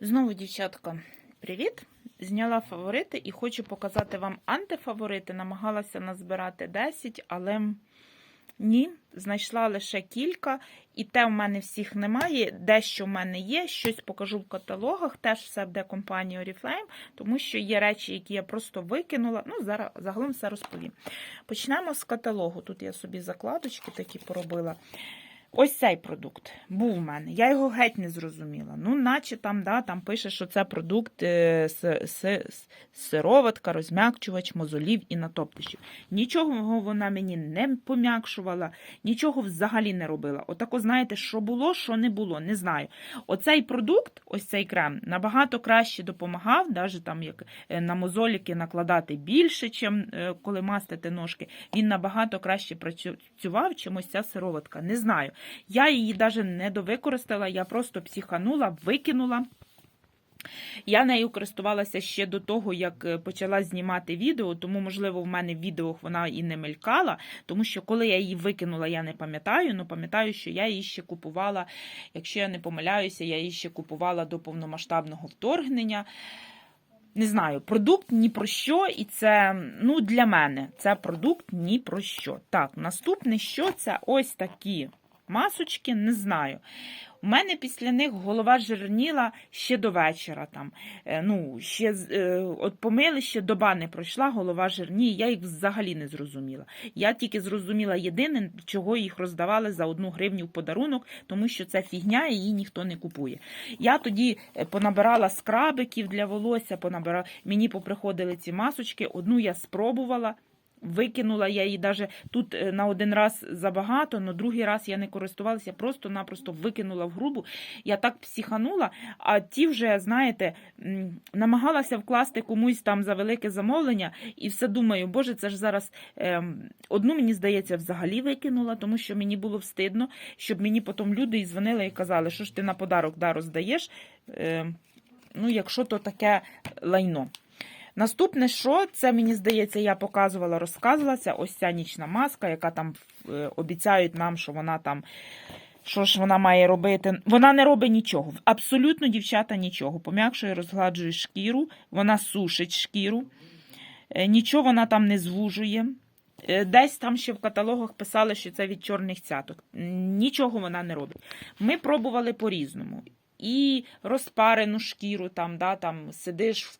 Знову, дівчатка, привіт! Зняла фаворити і хочу показати вам антифаворити. Намагалася назбирати 10, але ні, знайшла лише кілька. І те в мене всіх немає. Дещо в мене є, щось покажу в каталогах. Теж все буде компанії Oriflame, тому що є речі, які я просто викинула. Ну, зараз загалом все розповім. Почнемо з каталогу. Тут я собі закладочки такі поробила. Ось цей продукт був у мене. Я його геть не зрозуміла. Ну, наче там да, там пише, що це продукт е, с, с, сироватка, розм'якчувач, мозолів і натоптищів. Нічого вона мені не пом'якшувала, нічого взагалі не робила. Отако, знаєте, що було, що не було, не знаю. Оцей продукт, ось цей крем, набагато краще допомагав, навіть там як е, на мозоліки накладати більше, чим е, коли мастити ножки. Він набагато краще працював, чим ось ця сироватка. Не знаю. Я її навіть не довикористала, я просто психанула, викинула. Я нею користувалася ще до того, як е, почала знімати відео, тому, можливо, в мене в відео вона і не мелькала, тому що коли я її викинула, я не пам'ятаю, але пам'ятаю, що я її ще купувала, якщо я не помиляюся, я її ще купувала до повномасштабного вторгнення. Не знаю, продукт ні про що, і це ну, для мене це продукт ні про що. Так, наступне, що це ось такі масочки, не знаю. У мене після них голова жирніла ще до вечора. Там. Е, ну, ще, е, От помили ще доба не пройшла, голова жирніє, я їх взагалі не зрозуміла. Я тільки зрозуміла єдине, чого їх роздавали за одну гривню в подарунок, тому що це фігня, її ніхто не купує. Я тоді е, понабирала скрабиків для волосся, понабирала, мені поприходили ці масочки, одну я спробувала. Викинула я її навіть тут е, на один раз забагато, але другий раз я не користувалася, просто-напросто викинула в грубу. Я так психанула, а ті вже, знаєте, намагалася вкласти комусь там за велике замовлення, і все думаю, боже, це ж зараз ем, одну, мені здається, взагалі викинула, тому що мені було встидно, щоб мені потім люди і дзвонили і казали, що ж ти на подарок да, роздаєш. Ем, ну, якщо то таке лайно. Наступне, що це, мені здається, я показувала, розказувала, це ось ця нічна маска, яка там е, обіцяють нам, що вона там. Що ж вона має робити? Вона не робить нічого. Абсолютно, дівчата, нічого. Пом'якшує, розгладжує шкіру, вона сушить шкіру, е, нічого вона там не звужує. Е, десь там ще в каталогах писали, що це від чорних цяток. Нічого вона не робить. Ми пробували по-різному і розпарену шкіру, там, да, там сидиш,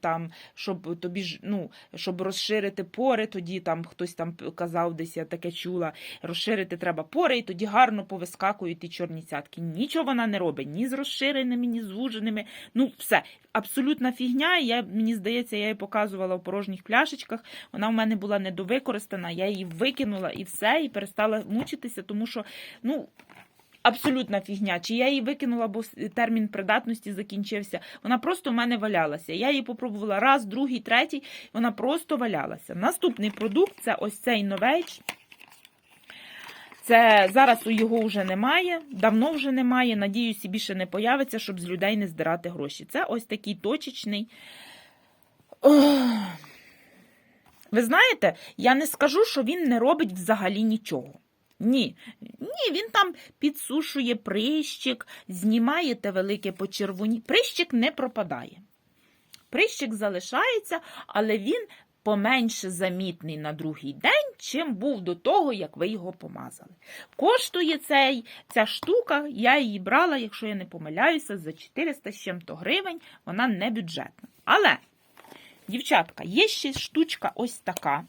там, щоб тобі ну, щоб розширити пори, тоді там хтось там казав, десь я таке чула, розширити треба пори, і тоді гарно повискакують ті чорні цятки. Нічого вона не робить, ні з розширеними, ні з звуженими. Ну, все, абсолютна фігня. Я, Мені здається, я її показувала в порожніх пляшечках. Вона в мене була недовикористана, я її викинула і все, і перестала мучитися, тому що, ну. Абсолютна фігня. Чи я її викинула, бо термін придатності закінчився. Вона просто в мене валялася. Я її попробувала раз, другий, третій. Вона просто валялася. Наступний продукт це ось цей новейч. Це зараз у його вже немає, давно вже немає. Надіюся, більше не появиться, щоб з людей не здирати гроші. Це ось такий точечний. Ви знаєте, я не скажу, що він не робить взагалі нічого. Ні, ні, він там підсушує прищик, знімає те велике почервоні. Прищик не пропадає. Прищик залишається, але він поменше замітний на другий день, чим був до того, як ви його помазали. Коштує цей, ця штука, я її брала, якщо я не помиляюся, за 400 з чим-то гривень, вона не бюджетна. Але, дівчатка, є ще штучка ось така,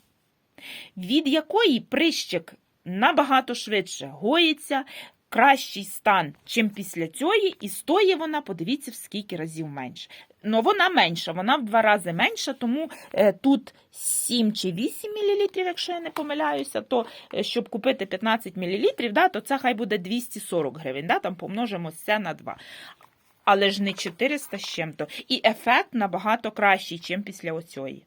від якої прищик набагато швидше гоїться, кращий стан, чим після цієї, і стоїть вона, подивіться, в скільки разів менше. Ну, вона менша, вона в два рази менша, тому е, тут 7 чи 8 мл, якщо я не помиляюся, то е, щоб купити 15 мл, да, то це хай буде 240 гривень. Да, там помножимо це на 2. Але ж не 400 з чим-то. І ефект набагато кращий, ніж після оцьої.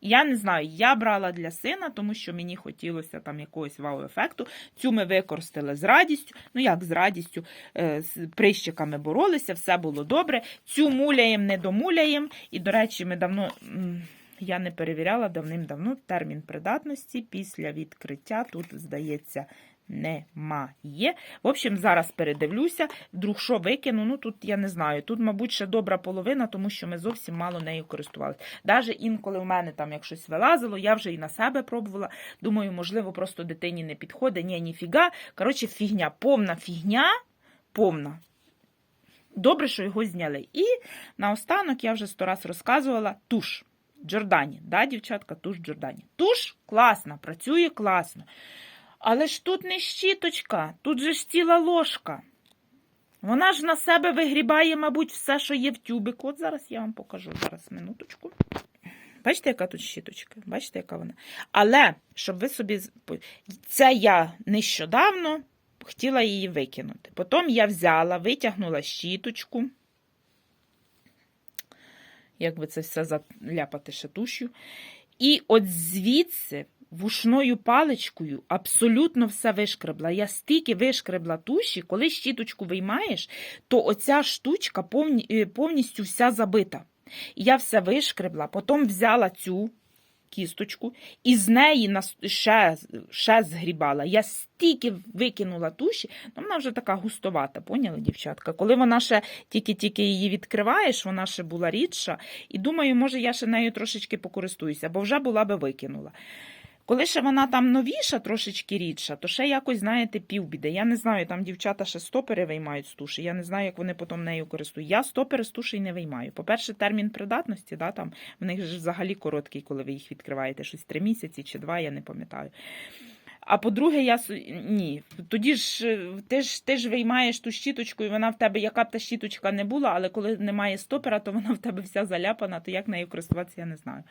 Я не знаю, я брала для сина, тому що мені хотілося там якогось вау-ефекту. Цю ми використали з радістю. Ну, як з радістю, е, з прищиками боролися, все було добре. Цю муляєм, не домуляєм. І, до речі, ми давно. Я не перевіряла давним-давно термін придатності після відкриття. Тут, здається, немає. В общем, зараз передивлюся, вдруг що викину. Ну тут я не знаю. Тут, мабуть, ще добра половина, тому що ми зовсім мало нею користувалися. Навіть інколи в мене там як щось вилазило, я вже і на себе пробувала. Думаю, можливо, просто дитині не підходить. Ні, ніфіга. Коротше, фігня, повна фігня, повна. Добре, що його зняли. І наостанок я вже сто раз розказувала туш. Джордані, да, дівчатка, туш Джордані. Туш класна, працює класно. Але ж тут не щіточка, тут же ж ціла ложка. Вона ж на себе вигрібає, мабуть, все, що є в тюбику. От зараз я вам покажу. Зараз минуточку. Бачите, яка тут щіточка? Бачите, яка вона? Але, щоб ви собі. Це я нещодавно хотіла її викинути. Потім я взяла, витягнула щіточку. Як би це все заляпати шатушю. І от звідси вушною паличкою абсолютно все вишкребла. Я стільки вишкребла туші, коли щіточку виймаєш, то оця штучка е, повністю вся забита. І я все вишкребла, потім взяла цю кісточку і з неї ще, ще згрібала. Я стільки викинула туші, ну вона вже така густовата, поняли, дівчатка? Коли вона ще тільки-тільки її відкриваєш, вона ще була рідша, і думаю, може, я ще нею трошечки покористуюся, бо вже була би викинула. Коли ще вона там новіша, трошечки рідша, то ще якось, знаєте, півбіде. Я не знаю, там дівчата ще стопери виймають з туші. Я не знаю, як вони потім нею користують. Я стопери з туші не виймаю. По-перше, термін придатності, да, там, в них ж взагалі короткий, коли ви їх відкриваєте, щось три місяці чи два, я не пам'ятаю. А по-друге, я ні. Тоді ж е, ти ж ти ж виймаєш ту щіточку, і вона в тебе, яка б та щіточка не була, але коли немає стопера, то вона в тебе вся заляпана, то як нею користуватися, я не знаю.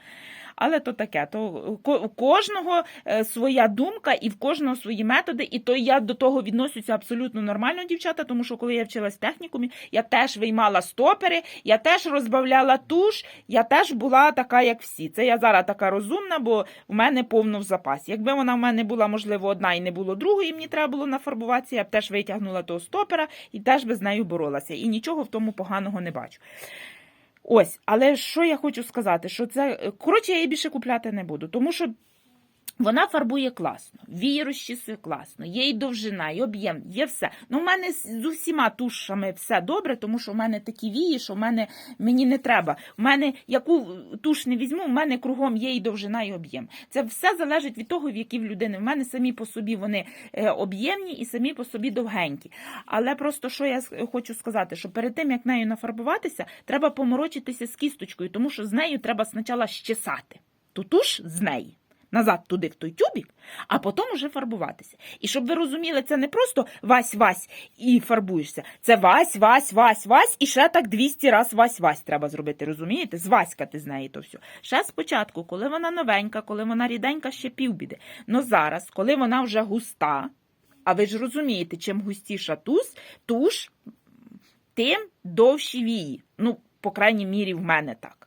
Але то таке, то у кожного е, своя думка і в кожного свої методи, і то я до того відносюся абсолютно нормально, дівчата, тому що коли я вчилась в технікумі, я теж виймала стопери, я теж розбавляла туш, я теж була така, як всі. Це я зараз така розумна, бо в мене повно в запасі. Якби вона в мене була, можливо, одна і не було другої, мені треба було нафарбуватися, я б теж витягнула того стопера і теж би з нею боролася. І нічого в тому поганого не бачу. Ось, але що я хочу сказати, що це коротше, я її більше купляти не буду, тому що вона фарбує класно, вії розчісує класно, є і довжина, і об'єм, є все. Ну, в мене з усіма тушами все добре, тому що в мене такі вії, що в мене мені не треба. У мене яку туш не візьму, в мене кругом є і довжина, і об'єм. Це все залежить від того, в які в людини. В мене самі по собі вони е, об'ємні і самі по собі довгенькі. Але просто що я хочу сказати, що перед тим як нею нафарбуватися, треба поморочитися з кісточкою, тому що з нею треба спочатку щесати. Ту туш з неї. Назад туди в той тюбік, а потім уже фарбуватися. І щоб ви розуміли, це не просто вась-вась і фарбуєшся. Це вась, вась, вась, вась, і ще так 200 раз вась-вась треба зробити. Розумієте? Зваськати з неї то все. Ще спочатку, коли вона новенька, коли вона ріденька, ще півбіди. Но зараз, коли вона вже густа, а ви ж розумієте, чим густіша туз, туш, тим довші вії. Ну, по крайній мірі, в мене так.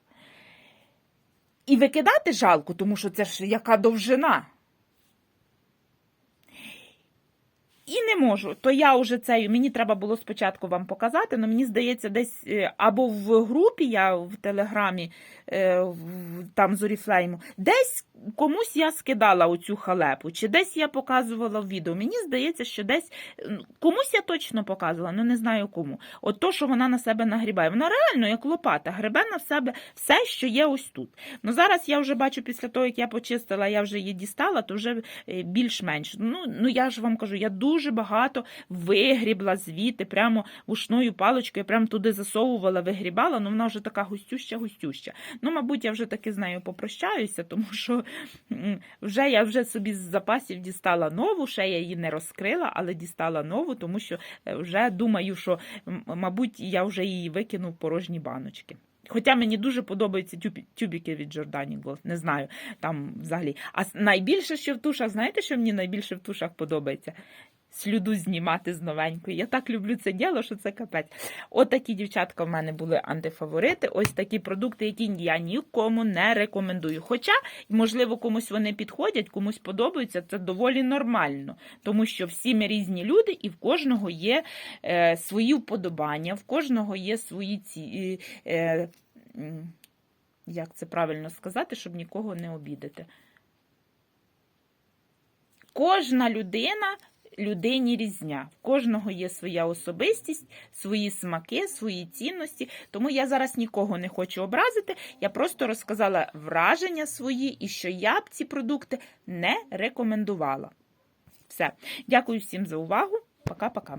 І викидати жалко, тому що це ж яка довжина. І не можу. То я вже цею, мені треба було спочатку вам показати, але мені здається, десь е, або в групі я в Телеграмі, е, там з Оріфлейму, десь комусь я скидала оцю халепу, чи десь я показувала в відео. Мені здається, що десь комусь я точно показувала, але не знаю кому. От то, що вона на себе нагрібає. Вона реально, як лопата, гребе на себе все, що є ось тут. Ну зараз я вже бачу, після того, як я почистила, я вже її дістала, то вже е, більш-менш. Ну, ну я ж вам кажу, я дуже багато вигрібла звідти, прямо вушною паличкою, прямо туди засовувала, вигрібала, ну вона вже така густюща, густюща. Ну, мабуть, я вже таки з нею попрощаюся, тому що вже я вже собі з запасів дістала нову, ще я її не розкрила, але дістала нову, тому що е, вже думаю, що, мабуть, я вже її викину в порожні баночки. Хоча мені дуже подобаються тюбіки від Giordani Gold, не знаю, там взагалі. А найбільше, що в тушах, знаєте, що мені найбільше в тушах подобається? Слюду знімати з новенької. Я так люблю це діло, що це капець. От такі дівчатка в мене були антифаворити. Ось такі продукти, які я нікому не рекомендую. Хоча, можливо, комусь вони підходять, комусь подобаються. Це доволі нормально, тому що всі ми різні люди, і в кожного є е, свої вподобання, в кожного є свої ці. Е, м, як це правильно сказати, щоб нікого не обідати. Кожна людина людині різня. В кожного є своя особистість, свої смаки, свої цінності. Тому я зараз нікого не хочу образити. Я просто розказала враження свої і що я б ці продукти не рекомендувала. Все. Дякую всім за увагу. Пока-пока.